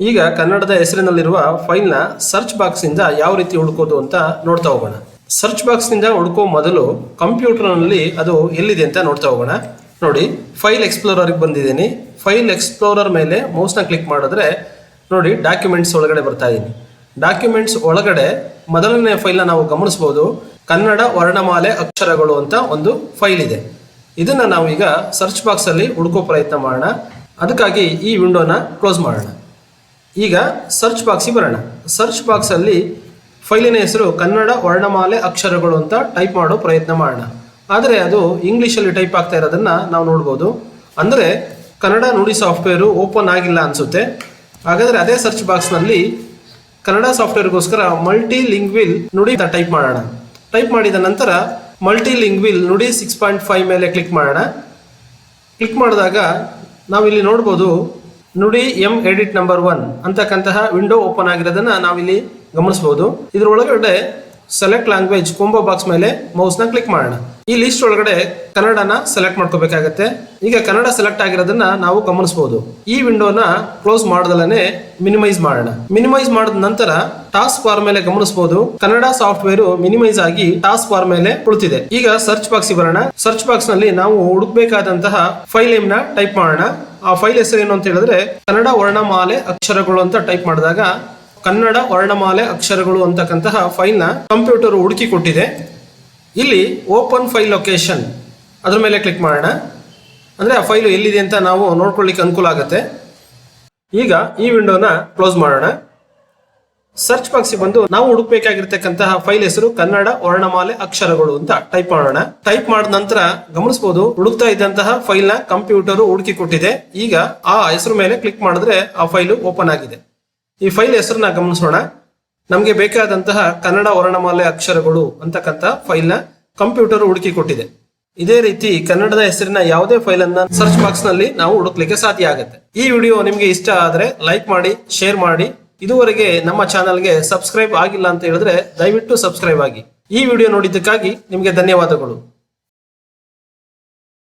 ಈಗ ಕನ್ನಡದ ಹೆಸರಿನಲ್ಲಿರುವ ಫೈಲ್ನ ಸರ್ಚ್ ಬಾಕ್ಸ್ನಿಂದ ಯಾವ ರೀತಿ ಹುಡುಕೋದು ಅಂತ ನೋಡ್ತಾ ಹೋಗೋಣ. ಸರ್ಚ್ ಬಾಕ್ಸ್ನಿಂದ ಹುಡುಕೋ ಮೊದಲು ಕಂಪ್ಯೂಟರ್ನಲ್ಲಿ ಅದು ಎಲ್ಲಿದೆ ಅಂತ ನೋಡ್ತಾ ಹೋಗೋಣ. ನೋಡಿ, ಫೈಲ್ ಎಕ್ಸ್ಪ್ಲೋರರ್ಗೆ ಬಂದಿದ್ದೀನಿ. ಫೈಲ್ ಎಕ್ಸ್ಪ್ಲೋರರ್ ಮೇಲೆ ಮೌಸ್ನ ಕ್ಲಿಕ್ ಮಾಡಿದ್ರೆ ನೋಡಿ ಡಾಕ್ಯುಮೆಂಟ್ಸ್ ಒಳಗಡೆ ಬರ್ತಾ ಇದ್ದೀನಿ ಡಾಕ್ಯುಮೆಂಟ್ಸ್ ಒಳಗಡೆ ಮೊದಲನೇ ಫೈಲ್ನ ನಾವು ಗಮನಿಸ್ಬೋದು. ಕನ್ನಡ ವರ್ಣಮಾಲೆ ಅಕ್ಷರಗಳು ಅಂತ ಒಂದು ಫೈಲ್ ಇದೆ. ಇದನ್ನ ನಾವು ಈಗ ಸರ್ಚ್ ಬಾಕ್ಸಲ್ಲಿ ಹುಡುಕೋ ಪ್ರಯತ್ನ ಮಾಡೋಣ. ಅದಕ್ಕಾಗಿ ಈ ವಿಂಡೋನ ಕ್ಲೋಸ್ ಮಾಡೋಣ. ಈಗ ಸರ್ಚ್ ಬಾಕ್ಸಿಗೆ ಬರೋಣ. ಸರ್ಚ್ ಬಾಕ್ಸಲ್ಲಿ ಫೈಲಿನ ಹೆಸರು ಕನ್ನಡ ವರ್ಣಮಾಲೆ ಅಕ್ಷರಗಳು ಅಂತ ಟೈಪ್ ಮಾಡೋ ಪ್ರಯತ್ನ ಮಾಡೋಣ. ಆದರೆ ಅದು ಇಂಗ್ಲೀಷಲ್ಲಿ ಟೈಪ್ ಆಗ್ತಾ ಇರೋದನ್ನು ನಾವು ನೋಡ್ಬೋದು. ಅಂದರೆ ಕನ್ನಡ ನುಡಿ ಸಾಫ್ಟ್ವೇರು ಓಪನ್ ಆಗಿಲ್ಲ ಅನಿಸುತ್ತೆ. ಹಾಗಾದರೆ ಅದೇ ಸರ್ಚ್ ಬಾಕ್ಸ್ನಲ್ಲಿ ಕನ್ನಡ ಸಾಫ್ಟ್ವೇರ್ಗೋಸ್ಕರ ಮಲ್ಟಿ ಲಿಂಗ್ವಿಲ್ ನುಡಿ ಟೈಪ್ ಮಾಡೋಣ. ಟೈಪ್ ಮಾಡಿದ ನಂತರ multilingual Nudi six point five ಮೇಲೆ ಕ್ಲಿಕ್ ಮಾಡೋಣ. ಕ್ಲಿಕ್ ಮಾಡಿದಾಗ ನಾವಿಲ್ಲಿ ನೋಡ್ಬೋದು Nudi M edit number one ಅಂತಕ್ಕಂತಹ ವಿಂಡೋ ಓಪನ್ ಆಗಿರೋದನ್ನ ನಾವಿಲ್ಲಿ ಗಮನಿಸಬಹುದು ಇದ್ರ ಒಳಗಡೆ ಸೆಲೆಕ್ಟ್ ಲ್ಯಾಂಗ್ವೇಜ್ ಕೊಂಬೋ ಬಾಕ್ಸ್ ಮೇಲೆ ಮೌಸ್ನ ಕ್ಲಿಕ್ ಮಾಡೋಣ. ಈ ಲಿಸ್ಟ್ ಒಳಗಡೆ ಕನ್ನಡನ ಸೆಲೆಕ್ಟ್ ಮಾಡ್ಕೋಬೇಕಾಗತ್ತೆ. ಈಗ ಕನ್ನಡ ಸೆಲೆಕ್ಟ್ ಆಗಿರೋದನ್ನ ನಾವು ಗಮನಿಸಬಹುದು ಈ ವಿಂಡೋನ ಕ್ಲೋಸ್ ಮಾಡದಲ್ಲೇ ಮಿನಿಮೈಸ್ ಮಾಡೋಣ. ಮಿನಿಮೈಸ್ ಮಾಡಿದ ನಂತರ ಟಾಸ್ಕ್ ಬಾರ್ ಮೇಲೆ ಗಮನಿಸಬಹುದು ಕನ್ನಡ ಸಾಫ್ಟ್ವೇರ್ ಮಿನಿಮೈಸ್ ಆಗಿ ಟಾಸ್ಕ್ ಬಾರ್ ಮೇಲೆ ಕುಳಿತಿದೆ ಈಗ ಸರ್ಚ್ ಬಾಕ್ಸ್ ಬರೋಣ. ಸರ್ಚ್ ಬಾಕ್ಸ್ನಲ್ಲಿ ನಾವು ಹುಡುಕ್ಬೇಕಾದಂತಹ ಫೈಲ್ ನೇಮ್ನ ಟೈಪ್ ಮಾಡೋಣ. ಆ ಫೈಲ್ ಹೆಸರು ಏನು ಅಂತ ಹೇಳಿದ್ರೆ, ಕನ್ನಡ ವರ್ಣಮಾಲೆ ಅಕ್ಷರಗಳು ಅಂತ ಟೈಪ್ ಮಾಡಿದಾಗ, ಕನ್ನಡ ವರ್ಣಮಾಲೆ ಅಕ್ಷರಗಳು ಅಂತಕ್ಕಂತಹ ಫೈಲ್ನ ಕಂಪ್ಯೂಟರ್ ಹುಡುಕಿ ಕೊಟ್ಟಿದೆ. ಇಲ್ಲಿ ಓಪನ್ ಫೈಲ್ ಲೊಕೇಶನ್, ಅದ್ರ ಮೇಲೆ ಕ್ಲಿಕ್ ಮಾಡೋಣ. ಅಂದರೆ ಆ ಫೈಲು ಎಲ್ಲಿದೆ ಅಂತ ನಾವು ನೋಡ್ಕೊಳ್ಳಿಕ್ಕೆ ಅನುಕೂಲ ಆಗುತ್ತೆ. ಈಗ ಈ ವಿಂಡೋನ ಕ್ಲೋಸ್ ಮಾಡೋಣ. ಸರ್ಚ್ ಬಾಕ್ಸ್ ಬಂದು ನಾವು ಹುಡುಕ್ಬೇಕಾಗಿರ್ತಕ್ಕಂತಹ ಫೈಲ್ ಹೆಸರು ಕನ್ನಡ ವರ್ಣಮಾಲೆ ಅಕ್ಷರಗಳು ಅಂತ ಟೈಪ್ ಮಾಡೋಣ. ಟೈಪ್ ಮಾಡಿದ ನಂತರ ಗಮನಿಸಬಹುದು ಹುಡುಕ್ತಾ ಇದ್ದಂತಹ ಫೈಲ್ನ ಕಂಪ್ಯೂಟರ್ ಹುಡುಕಿ ಕೊಟ್ಟಿದೆ. ಈಗ ಆ ಹೆಸರು ಮೇಲೆ ಕ್ಲಿಕ್ ಮಾಡಿದ್ರೆ ಆ ಫೈಲು ಓಪನ್ ಆಗಿದೆ. ಈ ಫೈಲ್ ಹೆಸರನ್ನ ಗಮನಿಸೋಣ. ನಮಗೆ ಬೇಕಾದಂತಹ ಕನ್ನಡ ವರ್ಣಮಾಲೆ ಅಕ್ಷರಗಳು ಅಂತಕ್ಕಂಥ ನ ಕಂಪ್ಯೂಟರ್ ಹುಡುಕಿ ಕೊಟ್ಟಿದೆ. ಇದೇ ರೀತಿ ಕನ್ನಡದ ಹೆಸರಿನ ಯಾವುದೇ ಫೈಲ್ ಅನ್ನ ಸರ್ಚ್ ಬಾಕ್ಸ್ನಲ್ಲಿ ನಾವು ಹುಡುಕ್ಲಿಕ್ಕೆ ಸಾಧ್ಯ ಆಗುತ್ತೆ. ಈ ವಿಡಿಯೋ ನಿಮಗೆ ಇಷ್ಟ ಆದ್ರೆ ಲೈಕ್ ಮಾಡಿ ಶೇರ್ ಮಾಡಿ. ಇದುವರೆಗೆ ನಮ್ಮ ಚಾನಲ್ಗೆ ಸಬ್ಸ್ಕ್ರೈಬ್ ಆಗಿಲ್ಲ ಅಂತ ಹೇಳಿದ್ರೆ ದಯವಿಟ್ಟು ಸಬ್ಸ್ಕ್ರೈಬ್ ಆಗಿ. ಈ ವಿಡಿಯೋ ನೋಡಿದ್ದಕ್ಕಾಗಿ ನಿಮಗೆ ಧನ್ಯವಾದಗಳು.